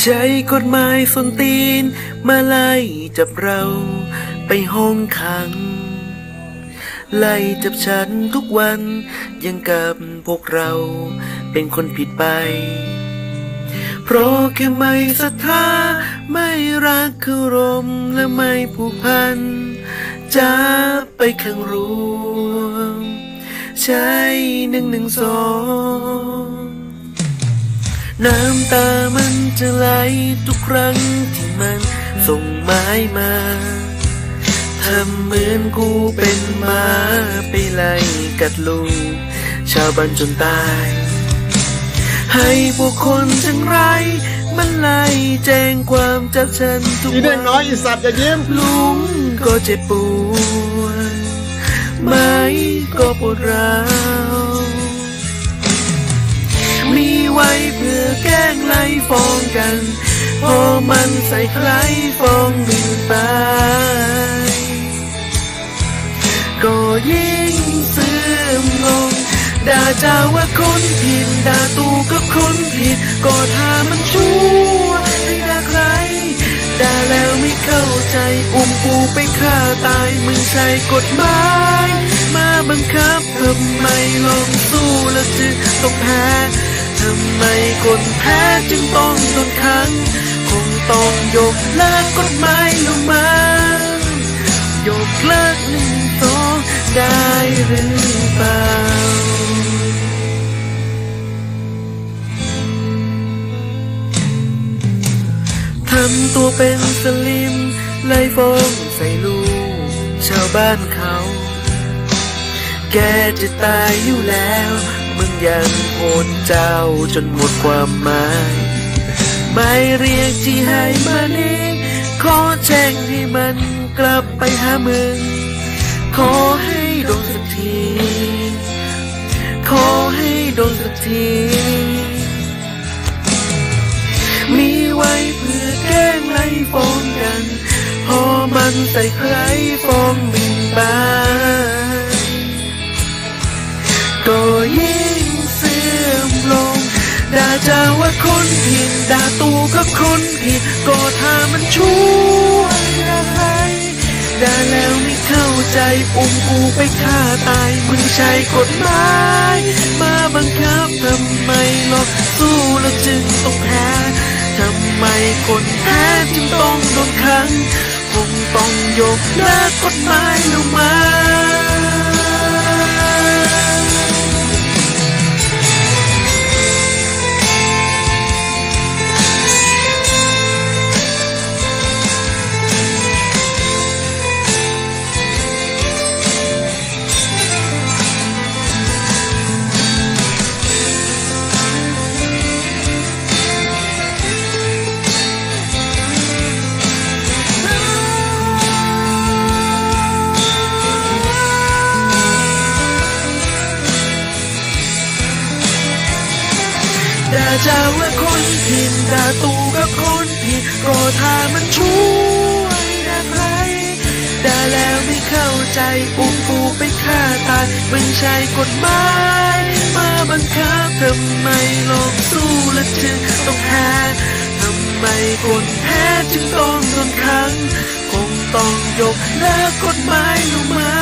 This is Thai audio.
ใช้กฎหมายส้นตีน มาไล่จับเราไปห้องขัง ไล่จับฉันทุกวันยังกับพวกเราเป็นคนผิดไป เพราะแค่ไม่ศรัทธาไม่รักเคารพและไม่ผูกพันจะไปขังรวม ใช่หนึ่งหนึ่งสอง น้ำตามันจะไหลทุกครั้งที่มันส่งไม้มาทำเหมือนกูเป็นหมาไปไล่กัดลูกชาวบ้านจนตาย ให้พวกคนทั้งไรายมันไล่แจ้งความจับฉันทุกอีวัเด็กนน้อยอีสัตว์อย่ายิ้มลุงก็เจ็บปวดไม่ก็ปวดร้าวมี ไว้เพื่อแกล้งไล่ฟ้องกัน พอมันใส่ใครฟ้องหนึ่งไปก็ยิ่งเสื่อมลงด่าเจ้าว่าคนผิดด่าตูก็คนผิด ก็ถ้ามันชั่วให้ด่าใครด่าแล้วไม่เข้าใจอุ้มกูไปฆ่าตายมึงใช้กฎหมายมาบังคับทำไมลองสู้แล้วจึงต้องแพ้ ทำไมคนแพ้จึงต้องโดนขัง คงต้องยกเลิกกฎหมายลงมายกเลิกหนึ่งสองได้หรือเปล่าทำตัวเป็นสลิมไล่ฟ้องใส่ลูกชาวบ้านเขา แกจะตายอยู่แล้ว มึงยังโหดเจ้าจนหมดความหมายไม่เรียกที่ให้มันเองขอแจ้งให้มันกลับไปหามึง ขอให้โดนสักที ขอให้โดนสักที มีไว้เพื่อแกล้งไล่ฟ้องกัน พอมันใส่ใคร จ้าว่าคนผิดด่าตูก็คนผิดก็ถ้ามันช่วด่าใครด่าแล้วไม่เข้าใจอุ้มกูไปฆ่าตายมึงใช้กฎหมายมาบังคับทำไมหรอกสู้แล้วจึงต้องแพ้ทำไมคนแพ้จึงต้องโดนขังคงต้องยกเลิกกฎหมายลงมา ใจอุ้มกูไปฆ่าตายไม่ใช่กฎหมาย มาบังคับทำไมลองสู้และจึงต้องแพ้ทำไมคนแพ้จึงต้องโดนขัง คงต้องยกเลิกกฎหมายลงมา